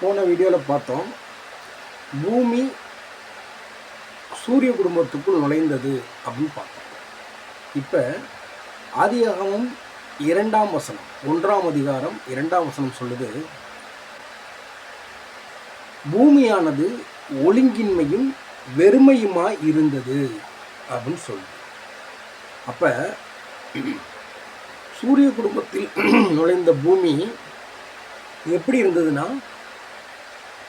போன வீடியோவில் பார்த்தோம். பூமி சூரிய குடும்பத்துக்குள் நுழைந்தது அப்படின்னு பார்த்தோம். இப்போ ஆதியாகமும் இரண்டாம் வசனம் ஒன்றாம் அதிகாரம் இரண்டாம் வசனம் சொல்லுது பூமியானது ஒழுங்கின்மையும் வெறுமையுமாய் இருந்தது அப்படின்னு சொல்லுது. அப்போ சூரிய குடும்பத்தில் நுழைந்த பூமி எப்படி இருந்ததுன்னா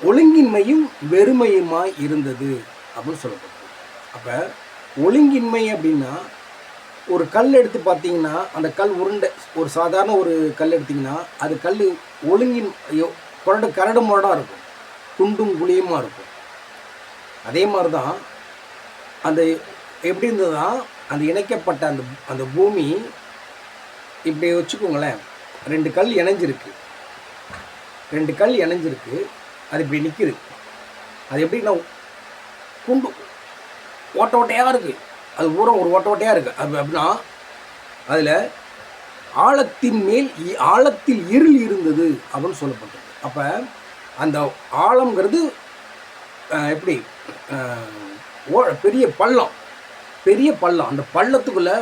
ஒழுங்கின்மையும் வெறுமையுமாய் இருந்தது அப்படின்னு சொல்லப்படுது அப்போ ஒழுங்கின்மை அப்படின்னா ஒரு கல் எடுத்து பார்த்தீங்கன்னா அந்த கல் உருண்டை ஒரு சாதாரண ஒரு கல் எடுத்திங்கன்னா அது கல் ஒழுங்கின் ஐயோ, குரடு கரடு முரடாக இருக்கும். குண்டும் குழியுமாக இருக்கும். அதே மாதிரி தான் அந்த எப்படி இருந்ததுன்னா அந்த இணைக்கப்பட்ட அந்த அந்த பூமி இப்படி வச்சுக்கோங்களேன் ரெண்டு கல் இணைஞ்சிருக்கு. ரெண்டு கல் இணைஞ்சிருக்கு. அது இப்படி நிற்கிது அது எப்படின்னா குண்டு ஓட்ட ஓட்டையாக இருக்குது அது பூரா ஒரு ஓட்ட ஓட்டையாக இருக்குது அது அப்படின்னா அதில் ஆழத்தின் மேல் இ- ஆழத்தில் இருள் இருந்தது அப்படின்னு சொல்லப்பட்டது. அப்போ அந்த ஆழங்கிறது எப்படி ஓ- பெரிய பள்ளம். பெரிய பள்ளம். அந்த பள்ளத்துக்குள்ளே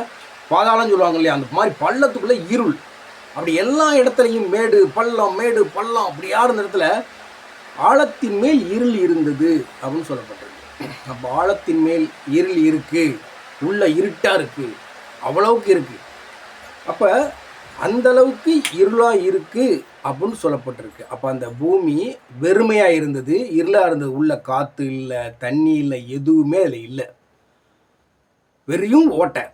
பாதாளம் சொல்லுவாங்க இல்லையா? அந்த மாதிரி பள்ளத்துக்குள்ளே இருள். அப்படி எல்லா இடத்துலையும் மேடு பள்ளம் மேடு பள்ளம் அப்படி யார் இடத்துல ஆழத்தின் மேல் இருள் இருந்தது அப்படின்னு சொல்லப்பட்டது அப்போ ஆழத்தின் மேல் இருள் இருக்கு உள்ள இருட்டாக இருக்கு அவ்வளவுக்கு இருக்கு. அப்போ அந்த அளவுக்கு இருளா இருக்கு அப்படின்னு சொல்லப்பட்டிருக்கு. அப்போ அந்த பூமி வெறுமையாக இருந்தது இருளாக இருந்தது. உள்ள காற்று இல்லை தண்ணி இல்லை எதுவுமே அதில் இல்லை. வெறியும் ஓட்டை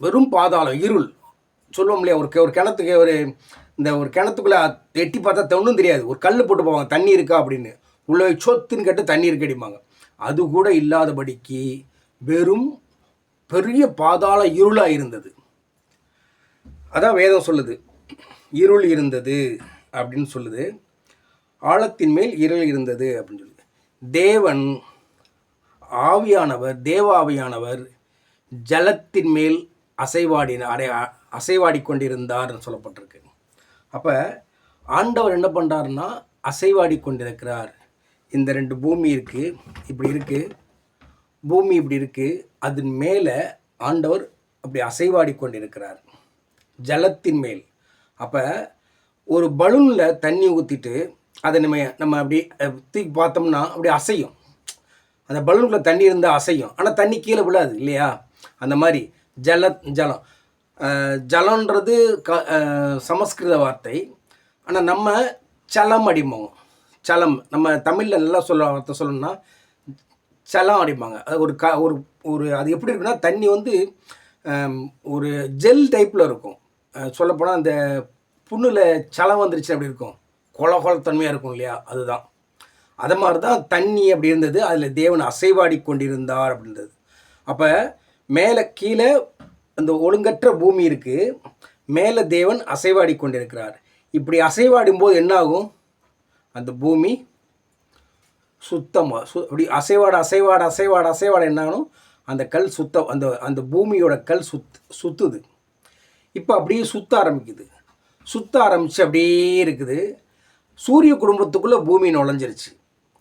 வெறும் பாதாளம் இருள். சொல்லுவோம் இல்லையா? ஒரு ஒரு கிணத்துக்கு ஒரு இந்த ஒரு கிணத்துக்குள்ளே எட்டி பார்த்தா தொண்ணும் தெரியாது. ஒரு கல் போட்டு போவாங்க தண்ணி இருக்கா அப்படின்னு. உள்ள சொத்துன்னு கேட்டு தண்ணி இருக்கு அடிப்பாங்க அது கூட இல்லாதபடிக்கு வெறும் பெரிய பாதாள இருளாக இருந்தது. அதான் வேதம் சொல்லுது. இருள் இருந்தது அப்படின்னு சொல்லுது. ஆழத்தின் மேல் இருள் இருந்தது அப்படின்னு சொல்லுது. தேவன் ஆவியானவர் தேவாவியானவர் ஜலத்தின் மேல் அசைவாடின அடை அசைவாடி கொண்டிருந்தார்னு சொல்லப்பட்டிருக்கு. அப்போ ஆண்டவர் என்ன பண்ணுறாருன்னா அசைவாடி கொண்டிருக்கிறார் இந்த ரெண்டு பூமி இருக்குது இப்படி இருக்குது பூமி இப்படி இருக்குது அதன் மேலே ஆண்டவர் அப்படி அசைவாடி கொண்டிருக்கிறார் ஜலத்தின் மேல். அப்போ ஒரு பலூனில் தண்ணி ஊற்றிட்டு அதை நம்ம நம்ம அப்படி தூக்கி பார்த்தோம்னா அப்படி அசையும். அந்த பலூனுக்குள்ள தண்ணி இருந்தால் அசையும். ஆனால் தண்ணி கீழே விழாது இல்லையா? அந்த மாதிரி ஜல ஜலம். ஜலன்றது க சமஸ்கிருத வார்த்தை. ஆனால் நம்ம சலம் அடிப்போம். சலம் நம்ம தமிழில் நல்லா சொல்ல வார்த்தை சொல்லணும்னா சலம் அடிப்பாங்க. அது ஒரு க ஒரு ஒரு அது எப்படி இருக்குன்னா தண்ணி வந்து ஒரு ஜெல் டைப்பில் இருக்கும். சொல்லப்போனால் அந்த புண்ணில் சலம் வந்துருச்சு அப்படி இருக்கும்? கொல கொலத்தன்மையாக இருக்கும் இல்லையா? அதுதான். அது மாதிரி தான் தண்ணி அப்படி இருந்தது. அதில் தேவன் அசைவாடி கொண்டிருந்தார் அப்படின்றது. அப்போ மேலே கீழே அந்த ஒழுங்கற்ற பூமி இருக்குது மேலே தேவன் அசைவாடி கொண்டிருக்கிறார் இப்படி அசைவாடும் போது என்னாகும்? அந்த பூமி சுத்தமாக சு அப்படி அசைவாட அசைவாட அசைவாட அசைவாட என்னாகும்? அந்த கல் சுத்த அந்த அந்த பூமியோட கல் சுத் சுத்துது. இப்போ அப்படியே சுத்த ஆரம்பிக்குது. சுத்த ஆரம்பித்து அப்படியே இருக்குது. சூரிய குடும்பத்துக்குள்ளே பூமி நுழைஞ்சிருச்சு.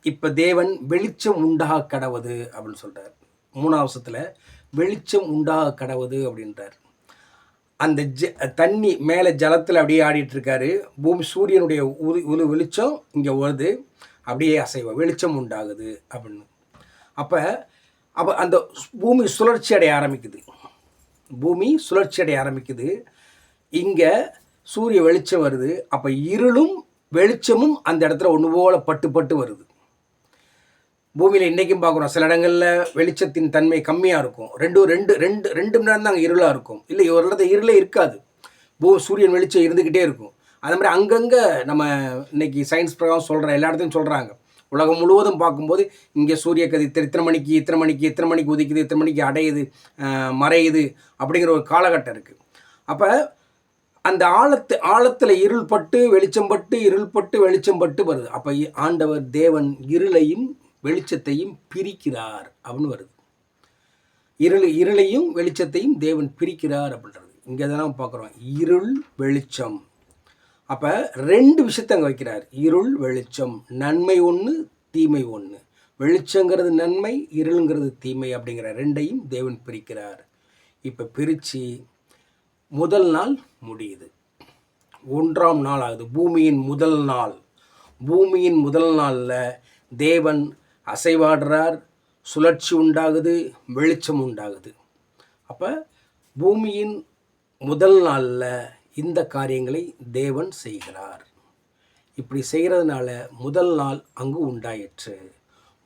இப்போ தேவன் வெளிச்சம் உண்டாக கடவுது அப்படின்னு சொல்கிறார் மூணாவசத்தில் வெளிச்சம் உண்டாக கடவுது அப்படின்றார். அந்த ஜ தண்ணி மேலே ஜலத்தில் அப்படியே ஆடிட்டு இருக்காரு பூமி சூரியனுடைய உரு உரு வெளிச்சம் இங்கே வருது. அப்படியே அசைவம் வெளிச்சம் உண்டாகுது அப்படின்னு. அப்போ அப்போ அந்த பூமி சுழற்சி அடைய ஆரம்பிக்குது. பூமி சுழற்சி அடைய ஆரம்பிக்குது. இங்கே சூரிய வெளிச்சம் வருது. அப்போ இருளும் வெளிச்சமும் அந்த இடத்துல ஒன்று போல் பட்டு பட்டு வருது. பூமியில் இன்றைக்கும் பார்க்குறோம். சில இடங்களில் வெளிச்சத்தின் தன்மை கம்மியாக இருக்கும். ரெண்டு ரெண்டு ரெண்டு ரெண்டு மணி நேரம் தான் அங்கே இருளாக இருக்கும். இல்லை ஒரு இடத்துல இருளே இருக்காது. பூ சூரியன் வெளிச்சம் இருந்துக்கிட்டே இருக்கும். அது மாதிரி அங்கங்கே நம்ம இன்னைக்கு சயின்ஸ் பிரகாரம் சொல்கிற எல்லா இடத்தையும் சொல்கிறாங்க உலகம் முழுவதும் பார்க்கும்போது இங்கே சூரிய கதிர் இத்தனை மணிக்கு இத்தனை மணிக்கு இத்தனை மணிக்கு உதிக்குது இத்தனை மணிக்கு அடையுது மறையுது அப்படிங்கிற ஒரு காலகட்டம் இருக்குது அப்போ அந்த ஆழத்து ஆழத்தில் இருள் பட்டு வெளிச்சம் பட்டு இருள் பட்டு வெளிச்சம் பட்டு வருது. அப்போ ஆண்டவர் தேவன் இருளையும் வெளிச்சத்தையும் பிரிக்கிறார் அப்படின்னு வருது. இருள் இருளையும் வெளிச்சத்தையும் தேவன் பிரிக்கிறார் அப்படின்றது. இங்கே தான் பார்க்குறோம். இருள் வெளிச்சம். அப்போ ரெண்டு விஷயத்தை அங்கே வைக்கிறார். இருள் வெளிச்சம். நன்மை ஒன்று தீமை ஒன்று வெளிச்சங்கிறது நன்மை இருளுங்கிறது தீமை அப்படிங்கிற ரெண்டையும் தேவன் பிரிக்கிறார். இப்போ பிரித்து முதல் நாள் முடியுது. ஒன்றாம் நாள் ஆகுது. பூமியின் முதல் நாள். பூமியின் முதல் நாளில் தேவன் அசைவாடுறார் சுழற்சி உண்டாகுது வெளிச்சம் உண்டாகுது. அப்போ பூமியின் முதல் நாளில் இந்த காரியங்களை தேவன் செய்கிறார். இப்படி செய்கிறதுனால முதல் நாள் அங்கு உண்டாயிற்று.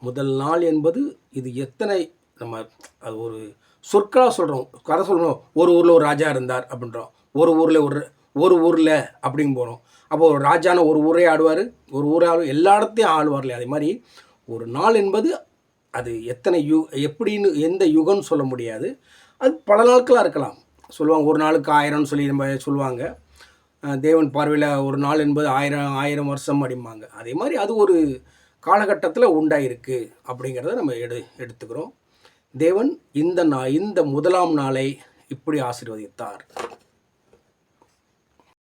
முதல் நாள் என்பது இது எத்தனை நம்ம அது ஒரு சொற்களாக சொல்கிறோம் கதை சொல்கிறோம் ஒரு ஊரில் ஒரு ராஜா இருந்தார் அப்படின்றோம். ஒரு ஊரில் ஒரு ஒரு ஊரில் அப்படின்னு போகிறோம் அப்போ ஒரு ராஜான ஒரு ஊரே ஆடுவார் ஒரு ஊரே ஆடு எல்லா இடத்தையும் ஆடுவார்ல. அதே மாதிரி ஒரு நாள் என்பது அது எத்தனை யு எப்படின்னு எந்த யுகம்னு சொல்ல முடியாது. அது பல நாட்களாக இருக்கலாம். சொல்லுவாங்க ஒரு நாளுக்கு ஆயிரம்னு சொல்லி நம்ம சொல்லுவாங்க. தேவன் பார்வையில் ஒரு நாள் என்பது ஆயிரம் ஆயிரம் வருஷம் அப்படிம்பாங்க. அதே மாதிரி அது ஒரு காலகட்டத்தில் உண்டாயிருக்கு அப்படிங்கிறத நம்ம எடு எடுத்துக்கிறோம். தேவன் இந்த நா இந்த முதலாம் நாளை இப்படி ஆசீர்வதித்தார்.